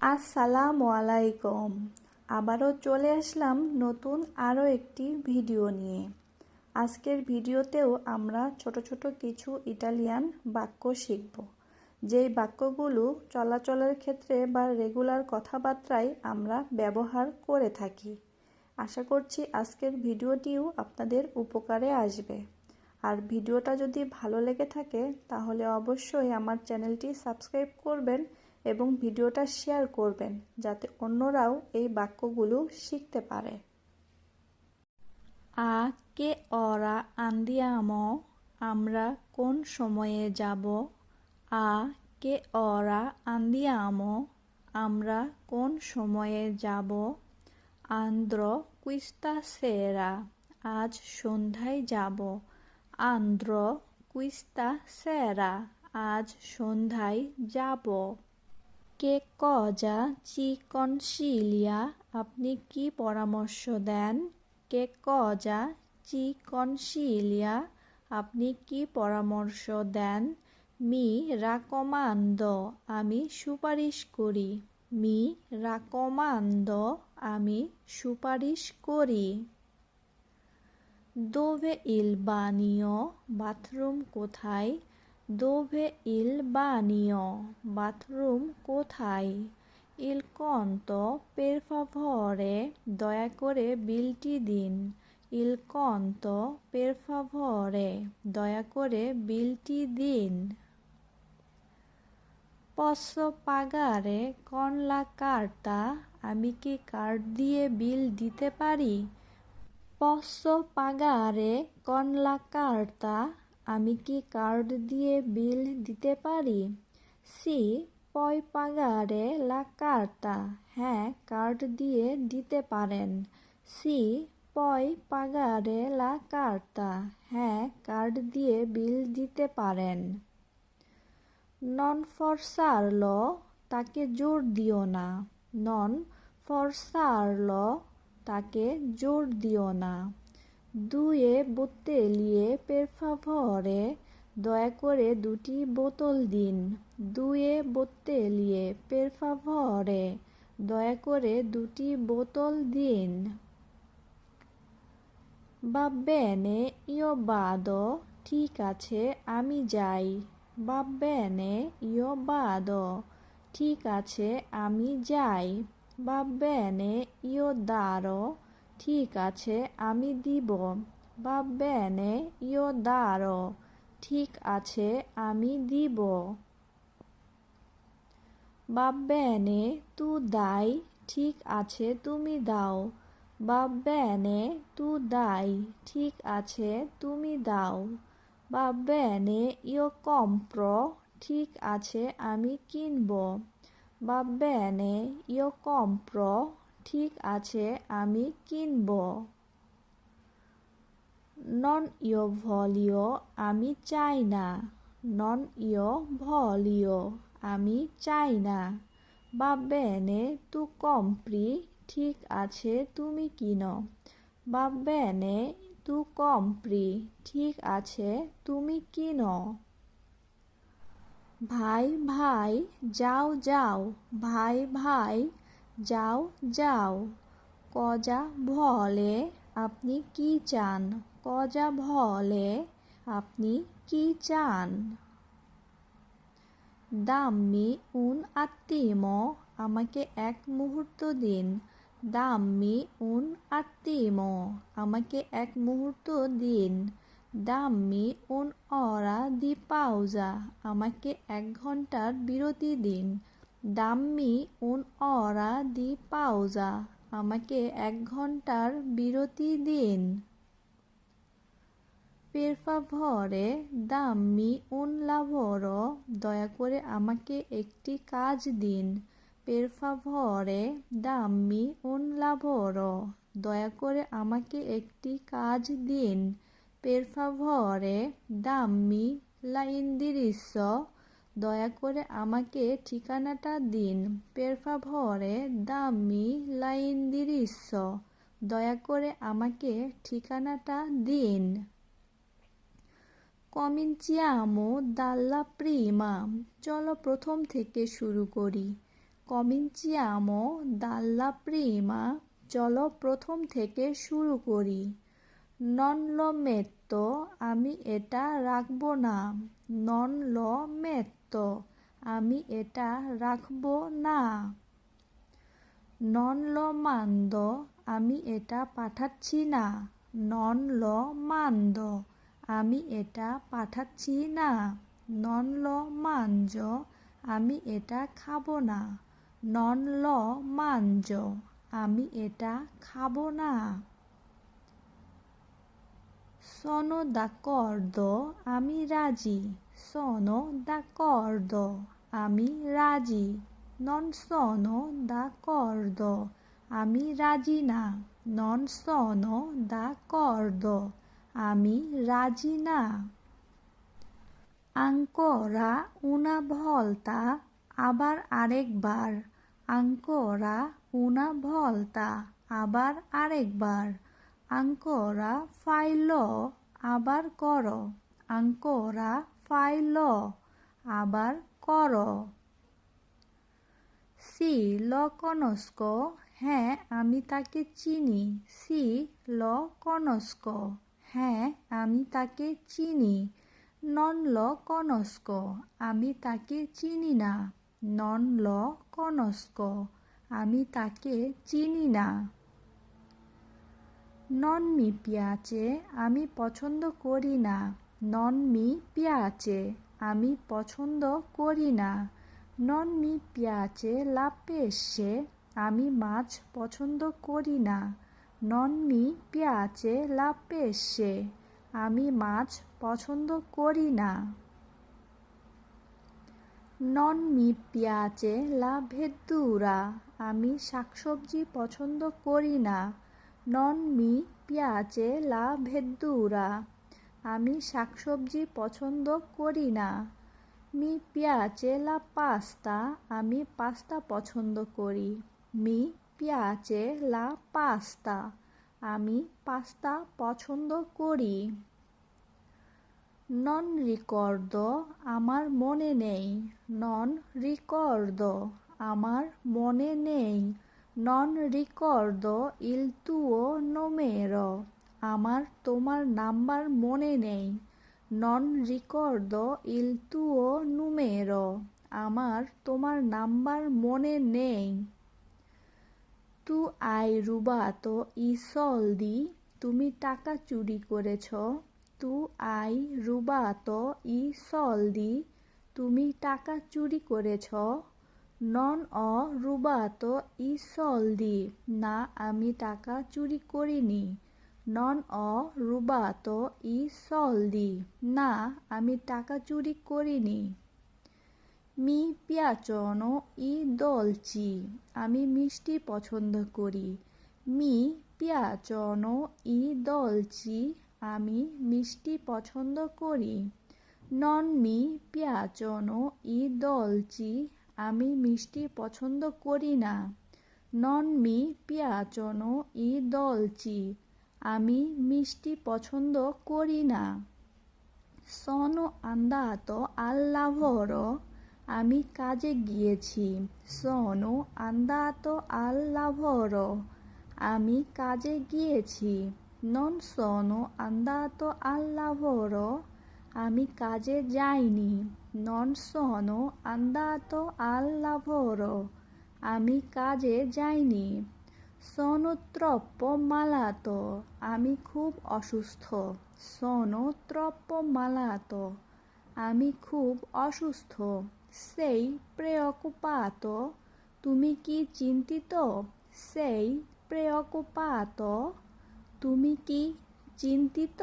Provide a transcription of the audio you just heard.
আসসালামু আলাইকুম। আবারও চলে আসলাম নতুন আরও একটি ভিডিও নিয়ে। আজকের ভিডিওতেও আমরা ছোট ছোট কিছু ইটালিয়ান বাক্য শিখব। যেই বাক্যগুলো চলাচলের ক্ষেত্রে বা রেগুলার কথাবার্তায় আমরা ব্যবহার করে থাকি। আশা করছি আজকের ভিডিওটিও আপনাদের উপকারে আসবে। আর ভিডিওটা যদি ভালো লেগে থাকে, তাহলে অবশ্যই আমার চ্যানেলটি সাবস্ক্রাইব করবেন এবং ভিডিওটা শেয়ার করবেন যাতে অন্যরাও এই বাক্যগুলো শিখতে পারে। আ কে অরা আন্দিয়ামো, আমরা কোন সময়ে যাব? আ কে অরা আন্দিয়ামো, আমরা কোন সময়ে যাব? আন্দ্র কুইস্তা সেরা, আজ সন্ধ্যায় যাব। আন্দ্র কুইস্তা সেরা, আজ সন্ধ্যায় যাব। কে কজা চি কনসিলিয়া আপনি কি পরামর্শ দেন? কে কজা চি কনসিলিয়া আপনি কি পরামর্শ দেন? মি রাকমান্দ, আমি সুপারিশ করি। মি রাকমান্দ, আমি সুপারিশ করি। দোভে ইল বানিও বাথরুম কোথায়? দোভে ইল বানিও, বাথরুম কোথায়? ইল কন্ত পেরফাভরে দয়া করে বিলটি দিন। ইল কন্ত পেরফাভরে দয়া করে বিলটি দিন। পশ্চ পাগারে কনলা কার্তা আমি কি কার্ড দিয়ে বিল দিতে পারি? পশ্চ পাগারে কনলা কার্তা আমি কি কার্ড দিয়ে বিল দিতে পারি? সি পয় পাগারে লা কার্তা হ্যাঁ কার্ড দিয়ে দিতে পারেন। সি পয় পাগারে লা কার্তা হ্যাঁ কার্ড দিয়ে বিল দিতে পারেন। নন ফরসারল তাকে জোর দিও না। নন ফরসারল তাকে জোর দিও না। দুয়ে বোতেলিয়ে পেরফাভরে দয়া করে দুটি বোতল দিন। দুয়ে বোতেলিয়ে পেরফাভরে দয়া করে দুটি বোতল দিন। বাব্বেনে ইয় বাদ, ঠিক আছে, আমি যাই। বাব্বেনে ইয় বাদ, ঠিক আছে, আমি যাই। বাব্বেনে ইয় দারো ঠিক আছে, আমি দিব। বা বেনে, ইয় দারো ঠিক আছে, আমি দিব। বা বেনে, তু দাই। ঠিক আছে, তুমি দাও। বা বেনে, তু দাই। ঠিক আছে, তুমি দাও। বাব্বেনে ইয় কম্প্র। ঠিক আছে, আমি কিনব। বা বেনে, ইয় কম্প্র। ঠিক আছে, আমি কিনব। নন ইয় ভলিও, আমি চাই না। নন ইয় ভলিও, আমি চাই না। বাব্বেনে তু কম্প্রি ঠিক আছে, তুমি কিনো। বাব্বেনে তু কম্প্রি ঠিক আছে, তুমি কিনো। ভাই ভাই, যাও যাও। ভাই ভাই যাও যাও। কজা ভলে আপনি কি চান? কজা ভলে আপনি কি চান? দাম্মি উন আত্মিমো আমাকে এক মুহূর্ত দিন। দাম্মি উন আত্মিমো আমাকে এক মুহূর্ত দিন। দাম্মি উন অরা দি পাউজা আমাকে এক ঘণ্টার বিরতি দিন। দাম্মি উন অরা দি পাউজা আমাকে এক ঘণ্টার বিরতি দিন। পেরফাভরে দাম্মি উন লাভরো, দয়া করে আমাকে একটি কাজ দিন। পেরফাভরে দাম্মি উন লাভরো, দয়া করে আমাকে একটি কাজ দিন। পেরফাভরে দাম্মি লা ইন্দিরিস্য দয়া করে আমাকে ঠিকানাটা দিন। পেরফাভরে দামি লাইন ইন্দিরিস্য দয়া করে আমাকে ঠিকানাটা দিন। কমিnciamo dalla prima চলো প্রথম থেকে শুরু করি। cominciamo dalla prima চলো প্রথম থেকে শুরু করি। নন লো মেত্তো আমি এটা রাখব না। নন লো মেত্তো আমি এটা রাখব না। নন লো মান্দ আমি এটা পাঠাচ্ছি না। নন লো মান্দ আমি এটা পাঠাচ্ছি না। নন লো মাঞ্জ আমি এটা খাব না। নন লো মাঞ্জ আমি এটা খাব না। sono d'accordo আমি রাজি। Sono d'accordo আমি রাজি non sono d'accordo আমি রাজি না non sono d'accordo আমি রাজি না ancora una volta আবার আরেকবার ancora una volta আবার আরেকবার ancora ফাইলো আবার করো ancora ফাইলো আবার কর। সি ল কনস্ক হ্যাঁ আমি তাকে চিনি। সি ল কনস্ক হ্যাঁ আমি তাকে চিনি। নন ল কনস্ক, আমি তাকে চিনি না। নন ল কনস্ক, আমি তাকে চিনি না। নন মি পিয়াচে, আমি পছন্দ করি না। নন মি পিয়াচে, আমি পছন্দ করি না। নন মি পিয়াচে লাপেসে আমি মাছ পছন্দ করি না। নন মি পিয়াচে লাপেসে আমি মাছ পছন্দ করি না। নন মি পিয়াচে লা ভেদ্দুরা আমি শাকসবজি পছন্দ করি না। নন মি পিয়াচে লা ভেদ্দুরা আমি শাকসবজি পছন্দ করি না। মি পিয়াচে লা পাস্তা আমি পাস্তা পছন্দ করি। মি পিয়াচে লা পাস্তা আমি পাস্তা পছন্দ করি। নন রিকর্দ আমার মনে নেই। নন রিকর্দ আমার মনে নেই। নন রিকর্দ ইল তুও নোমের। আমার তোমার নাম্বার মনে নেই। নন রিকর্দ ইল তুও নুমের, আমার তোমার নাম্বার মনে নেই। তু আই রুবাতো ইসল দি, তুমি টাকা চুরি করেছ। তু আই রুবাতো ই সলদি তুমি টাকা চুরি করেছ। নন অ রুবাতো ই সলদি না আমি টাকা চুরি করিনি। নন অ রুবাতো ই সলদি না, আমি টাকা চুরি করিনি। মি পিয়াচনো ই দলচি, আমি মিষ্টি পছন্দ করি। মি পিয়াচনো ই দলচি, আমি মিষ্টি পছন্দ করি। নন মি পিয়াচনো ই দলচি, আমি মিষ্টি পছন্দ করি না। নন মি পিয়াচনো ই দলচি আমি মিষ্টি পছন্দ করি না। সনো আন্দাতো আল্লাভরো আমি কাজে গিয়েছি। সনো আন্দাতো আল্লাভরো আমি কাজে গিয়েছি। নন সনো আন্দাতো আল্লাভরো আমি কাজে যাইনি। নন সনো আন্দাতো আল্লাভরো আমি কাজে যাইনি। সনত্রপ্প মালাত আমি খুব অসুস্থ। সনত্রপ্প মালাত আমি খুব অসুস্থ। সেই প্রেয়কুপাত, তুমি কি চিন্তিত? সেই প্রেয়কুপাত, তুমি কি চিন্তিত?